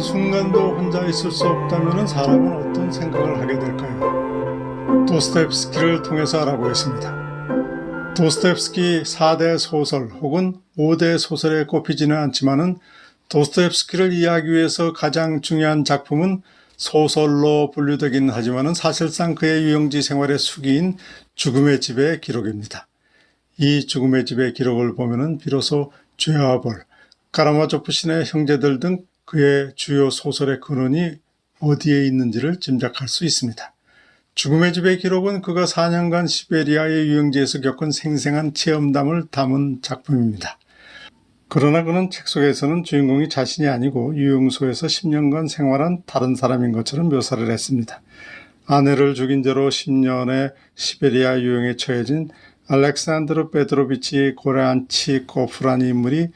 한 순간도 혼자 있을 수 없다면 사람은 어떤 생각을 하게 될까요? 도스토옙스키를 통해서 알아보 겠습니다. 도스토옙스키 4대 소설 혹은 5대 소설에 꼽히지는 않지만은 도스토옙스키를 이해하기 위해서 가장 중요한 작품은 소설로 분류되긴 하지만은 사실상 그의 유영지 생활의 수기인 죽음의 집의 기록입니다. 이 죽음의 집의 기록을 보면은 비로소 죄와 벌, 까라마조프 신의 형제들 등 그의 주요 소설의 근원이 어디에 있는지를 짐작할 수 있습니다. 죽음의 집의 기록은 그가 4년간 시베리아의 유영지에서 겪은 생생한 체험담을 담은 작품입니다. 그러나 그는 책 속에서는 주인공이 자신이 아니고 유흥소에서 10년간 생활한 다른 사람인 것처럼 묘사를 했습니다. 아내를 죽인 죄로 10년의 시베리아 유흥에 처해진 알렉산드르 페드로비치 고레안치 코프라는 인물이